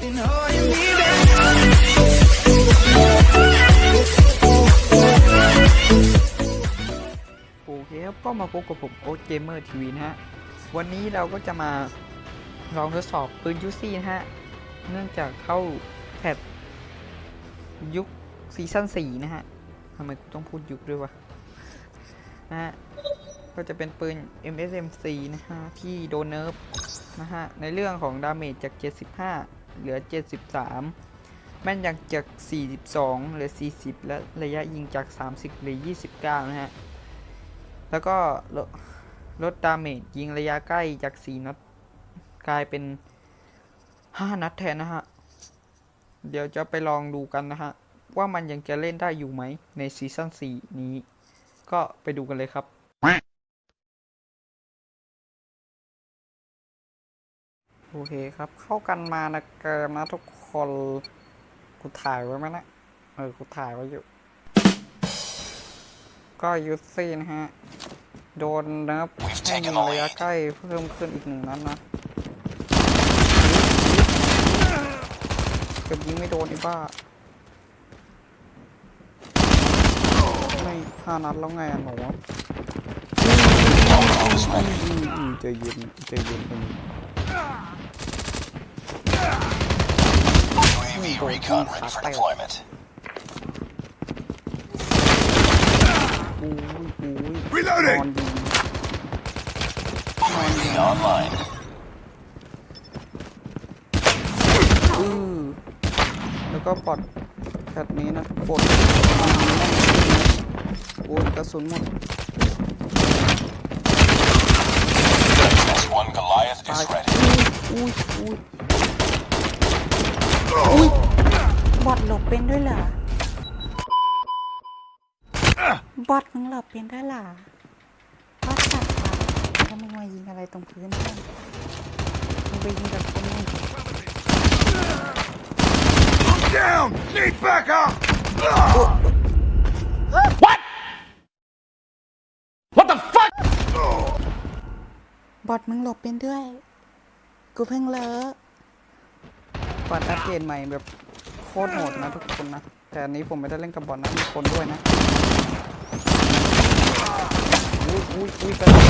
โอเคครับก็มาพบกับผมโอ๊ตเกมเมอร์ทีวีนะฮะ วันนี้เราก็จะมาลองทดสอบปืนยูซี่นะฮะ เนื่องจากเข้าแพทยุคซีซั่น4นะฮะทำไมกูต้องพูดยุคด้วยวะนะฮะก็จะเป็นปืน MSMC นะฮะ ที่โดนเนิร์ฟนะฮะ ในเรื่องของดาเมจจาก 75 เหลือ 73 แม่นยำจาก 42 เหลือ 40 และระยะยิงจาก 30 เหลือ 29 นะฮะ แล้วก็ลดลดดาเมจยิงระยะใกล้จาก 4 นัดกลายเป็น 5 นัดแทนนะฮะ เดี๋ยวจะไปลองดูกันนะฮะ ว่ามันยังจะเล่นได้อยู่ไหมในซีซั่น4นี้ ก็ไปดูกันเลยครับ เคครับ เข้ากันมานะเกินนะทุกคน กูถ่ายไว้ไหมนะเออ กูถ่ายไว้อยู่ ก็ยูซี่นะฮะ โดนเนิร์ฟให้ยิงระยะใกล้เพิ่มขึ้นอีกหนึ่งนัดนะเกือบยิงไม่โดนไอ้บ้าไม่ห้านัดแล้วไงอะหนูอืมอืมใจเย็นใจเย็น UAV recon ready for deployment. อุ้ยอุ้ย Reloading นอนยิง UAV online. อือแล้วก็ปลอดแพทนี้นะกดโอ้ยกระสุนหมด S1 Goliath ตาย is ready. อุ้ย อุ้ยบอทหลบเป็นด้วยเหรอบอทมึงหลบเป็นด้วยเหรอบอทสัตว์ว่ะแล้วมึงมายิงอะไรตรงพื้นเนี่ยมึงไปยิงกับคนนี่ Down! Need backup! บอทมึงหลบเป็นด้วย กูเพิ่งเลอะ ปัดอัปเกรดใหม่แบบโคตรโหดนะทุกคนนะ แต่อันนี้ผมไม่ได้เล่นกับบอลนะมีคนด้วยนะอุ้ยอุ้ยอุ้ยกระโดด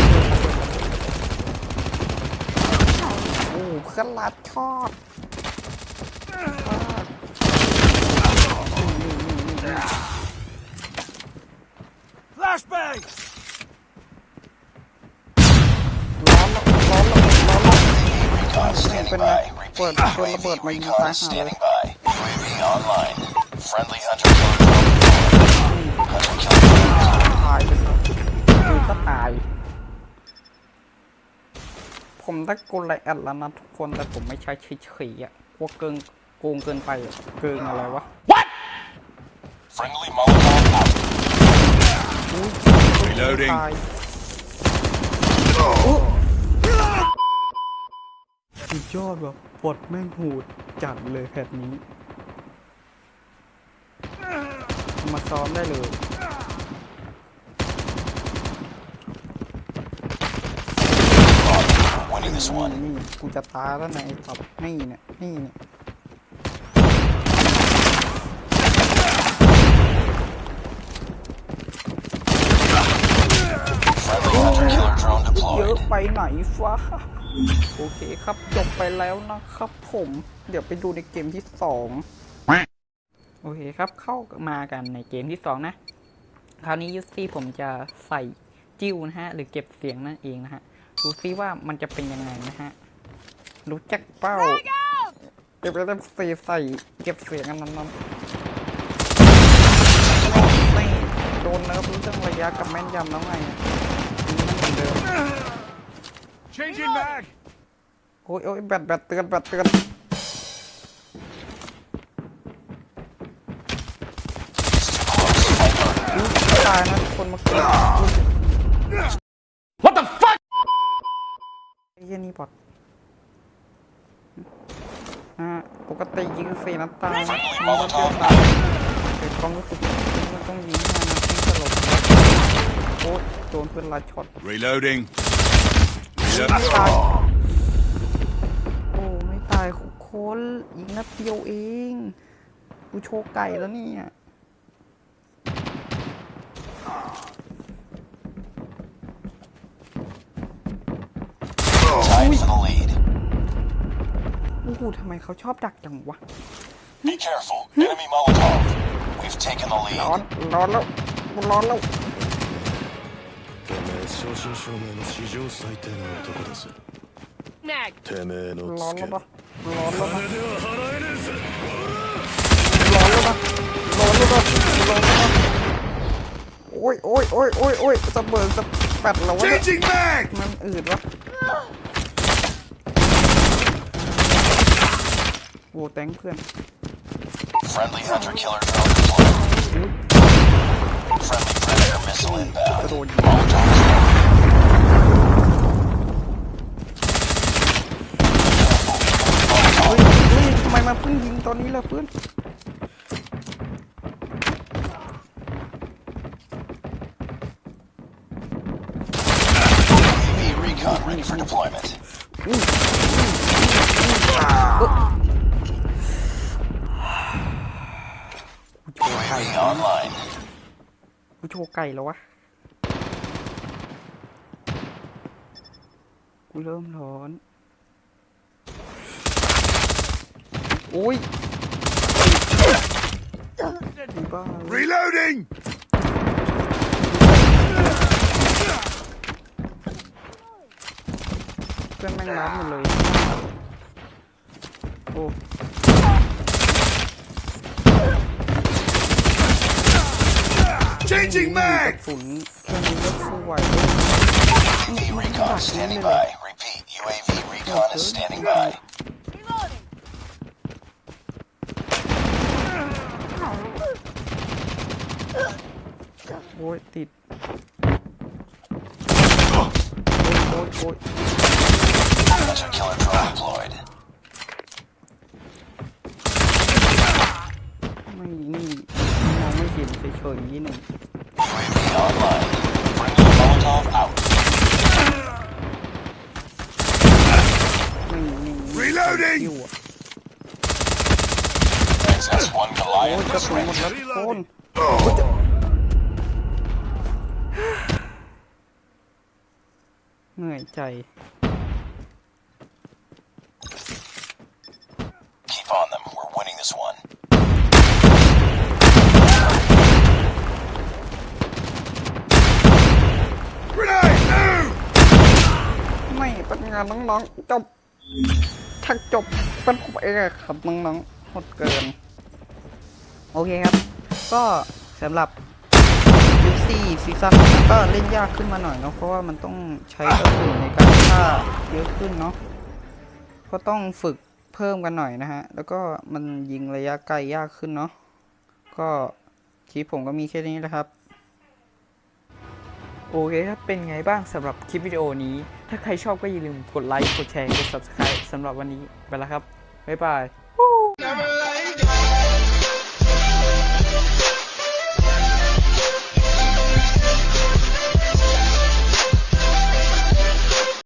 โอ้เพื่อนรัดชอบชอบนี่นี่นี่นี่ Flashbang! ร้อนแล้วร้อนแล้วร้อนแล้ว Recon standing Open by. up. Repeat, Put- put the bird UAV by you recon back standing now. by. UAV online. Friendly hunter killer drone deployed. Hunter killer drone ตายไปครับคือก็ตาย ผมได้กดไลแอดแล้วนะทุกคนแต่ผมไม่ใช้เฉยๆอะกลัวเกินโกงเกินไปอะเกินอะไรวะ Friendly Molotov out. อุ๊ย Reloading ตาย สุดยอดว่ะปลดแม่งหูดจัดเลยแพทนี้ มาซ้อมได้เลย Winning this นี่ one. นี่กูจะตายแล้วไหนไอ้สับนี่เนี่ยนี่เนี่ย Friendly hunter killer drone เยอะ deployed. ไปไหนฟ้า โอเคครับ จบไปแล้วนะครับผม เดี๋ยวไปดูในเกมที่สองโอเคครับ เข้ามากันในเกมที่สองนะ คราวนี้ยูซี่ผมจะใส่จิ้วนะฮะ หรือเก็บเสียงนั่นเองนะฮะ ดูซิว่ามันจะเป็นยังไงนะฮะ รู้จักเป้า เก็บแล้วใส่ใส่เก็บเสียงอันนั้นนั้นไม่โดนนะครับรู้เรื่องระยะกับแม่นยำแล้วไงอะนี่มันเหมือนเดิม Changing mag. โอ้ยโอ้ยแบตแบตเตือนแบตเตือน อุ๊ยตายนะคนมาเกิด What the fuck ไอ้เหี้ยนี่บอดอ่าปกติยิงสี่นัดตายนะมีรถเยอะตายแต่ความรู้สึกมันต้องยิงห้านัดที่สลบโอ้ยโดนเพื่อนลายช็อต Reloading. ตายโอ้ไม่ตายโค้นยิงนัดเดียวเองกูโชกไก่แล้วเนี่ยโอ้โหทำไมเขาชอบดักจังวะร้อน ร้อนแล้ว ร้อนแล้ว 正真正銘の史上最低な男だぜてめえの ร้อน つ แล้ け วปะร้อนแล้วปะ 金では払えねえぜ ร้อนแล้วปะร้อนแล้วปะร้อนแล้วปะโอ้ยโอ้ยโอ้ยโอ้ยโอ้ยสะเบิดสะแปดแล้ววะเนี่ย Changing mag! มันอืดวะโอ้แตงเพื่อน Friendly hunter killer drone deployed. Friendly predator missile กระ inbound. โดดยิง Molotov is ready. เฮ้ยเฮ้ยทำไมมาเพิ่งยิงตอนนี้ล่ะเพื่อน UAV recon ready for deployment. UAV กูโชว์ไก่แล้ววะ กูเริ่มร้อน โอ้ยอีบ้าเลย Reloading! เพื่อนแม่งร้านหมดเลย โอ้ Changing กระ mag! สุนแค่นี้ก็สู้ไหว UAV recon is standing by. Repeat, UAV recon is standing by. โอ้ยติดโอ้ยโอ้ยโอ้ย Hunter killer drone deployed. ไม่นี่มองไม่เห็นเฉยๆนี่หนึ่ง Reloading! SS-1 Goliath. Reloading! Oh. Keep on them. We're winning this one. เป็นงานน้องๆจบชักจบเป็นผมเองครับน้องๆหมดเกิน โอเคครับ ก็สำหรับยูซี่ซีซั่นก็เล่นยากขึ้นมาหน่อยเนาะเพราะว่ามันต้องใช้กระสุนในการฆ่าเยอะขึ้นเนาะก็ต้องฝึกเพิ่มกันหน่อยนะฮะ แล้วก็มันยิงระยะไกลยากขึ้นเนาะก็คลิปผมก็มีแค่นี้แหละครับ โอเคครับ เป็นไงบ้างสำหรับคลิปวิดีโอนี้ ถ้าใครชอบก็อย่าลืมกดไลค์ กดแชร์ กด subscribe สำหรับวันนี้ไปแล้วครับ บ๊ายบาย